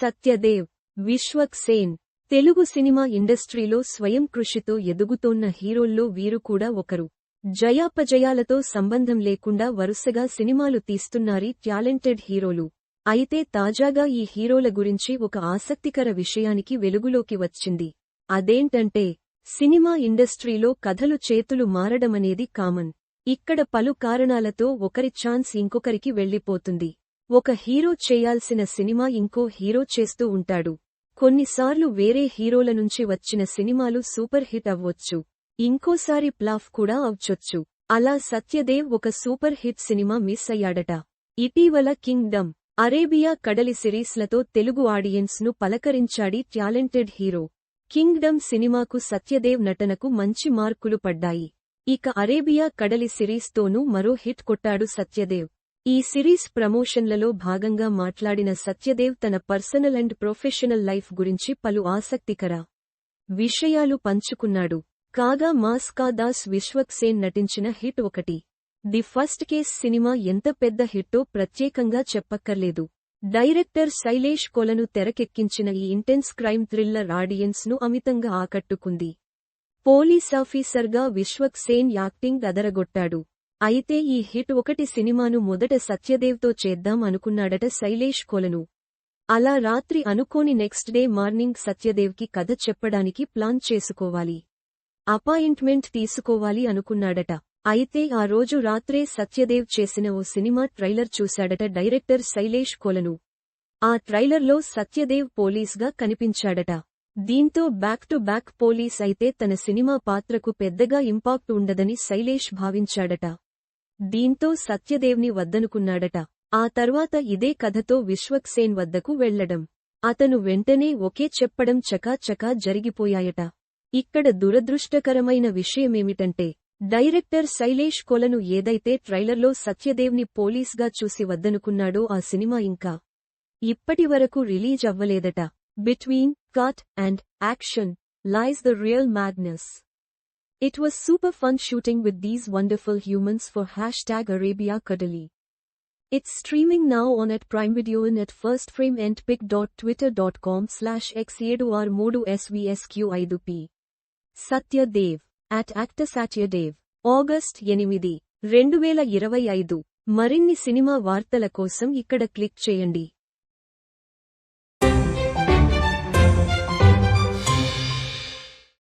Satyadev Vishwak Sen Telugu cinema ఇండస్ట్రీలో స్వయం కృషితో ఎదుగుతోన్న హీరోల్లో వీరు కూడా ఒకరు. జయాపజయాలతో సంబంధం లేకుండా వరుసగా సినిమాలు తీస్తున్నారీ టాలెంటెడ్ హీరోలు. అయితే తాజాగా ఈ హీరోల గురించి ఒక ఆసక్తికర విషయానికి వెలుగులోకి వచ్చింది. అదేంటంటే సినిమా ఇండస్ట్రీలో కథలు చేతులు మారడమనేది కామన్. ఇక్కడ పలు కారణాలతో ఒకరి ఛాన్స్ ఇంకొకరికి వెళ్ళిపోతుంది ఒక హీరో చేయాల్సిన సినిమా ఇంకో హీరో చేస్తూ ఉంటాడు. కొన్నిసార్లు వేరే హీరోల నుంచి వచ్చిన సినిమాలు సూపర్ హిట్ అవ్వొచ్చు. ఇంకోసారి ప్లాఫ్ కూడా అవ్చొచ్చు అలా సత్యదేవ్ ఒక సూపర్ హిట్ సినిమా మిస్ అయ్యాడట. ఇటీవల కింగ్డమ్ అరేబియా కడలి సిరీస్లతో తెలుగు ఆడియన్స్ను పలకరించాడి టాలెంటెడ్ హీరో. కింగ్డమ్ సినిమాకు సత్యదేవ్ నటనకు మంచి మార్కులు పడ్డాయి. ఇక అరేబియా కడలి సిరీస్తోనూ మరో హిట్ కొట్టాడు సత్యదేవ్. ఈ సిరీస్ ప్రమోషన్లలో భాగంగా మాట్లాడిన సత్యదేవ్ తన పర్సనల్ అండ్ ప్రొఫెషనల్ లైఫ్ గురించి పలు ఆసక్తికర విషయాలు పంచుకున్నాడు. కాగా మాస్కా దాస్ విశ్వక్ సేన్ నటించిన హిట్ ఒకటి. ది ఫస్ట్ కేస్ సినిమా ఎంత పెద్ద హిట్టో ప్రత్యేకంగా చెప్పక్కర్లేదు. డైరెక్టర్ శైలేష్ కొలను తెరకెక్కించిన ఈ ఇంటెన్స్ క్రైమ్ థ్రిల్లర్ ఆడియన్స్ను అమితంగా ఆకట్టుకుంది. పోలీసాఫీసర్గా విశ్వక్ సేన్ యాక్టింగ్ అదరగొట్టాడు. అయితే ఈ హిట్ ఒకటి సినిమాను మొదట సత్యదేవ్తో చేద్దాం అనుకున్నాడట శైలేష్ కొలను. అలా రాత్రి అనుకోని నెక్స్ట్ డే మార్నింగ్ సత్యదేవ్కి కథ చెప్పడానికి ప్లాన్ చేసుకోవాలి. అపాయింట్మెంట్ తీసుకోవాలి అనుకున్నాడట. అయితే ఆ రోజు రాత్రే సత్యదేవ్ చేసిన ఓ సినిమా ట్రైలర్ చూశాడట డైరెక్టర్ శైలేష్ కొలను. ఆ ట్రైలర్లో సత్యదేవ్ పోలీస్గా కనిపించాడట. దీంతో బ్యాక్ టు బ్యాక్ పోలీస్ అయితే తన సినిమా పాత్రకు పెద్దగా ఇంపాక్ట్ ఉండదని శైలేష్ భావించాడట. దీంతో సత్యదేవ్ని వద్దనుకున్నాడట. ఆ తర్వాత ఇదే కథతో విశ్వక్సేన్ వద్దకు వెళ్ళడం అతను వెంటనే ఒకే చెప్పడం చకాచకా జరిగిపోయాయట. ఇక్కడ దురదృష్టకరమైన విషయమేమిటంటే డైరెక్టర్ శైలేష్ కొలను ఏదైతే ట్రైలర్లో సత్యదేవ్ని పోలీస్గా చూసి వద్దనుకున్నాడో ఆ సినిమా ఇంకా ఇప్పటివరకు release అవ్వలేదట between cut and action lies the real magnus It was super fun shooting with these wonderful humans for hashtag Arabia Cuddly. It's streaming now on at Prime Video and at firstframeandpic.twitter.com slash x7r modu svsq5p. Satya Dev at actor Satya Dev. August ఎనిమిది రెండు వేల ఇరవై మరిన్ని cinema వార్తల కోసం ఇక్కడ click చేయండి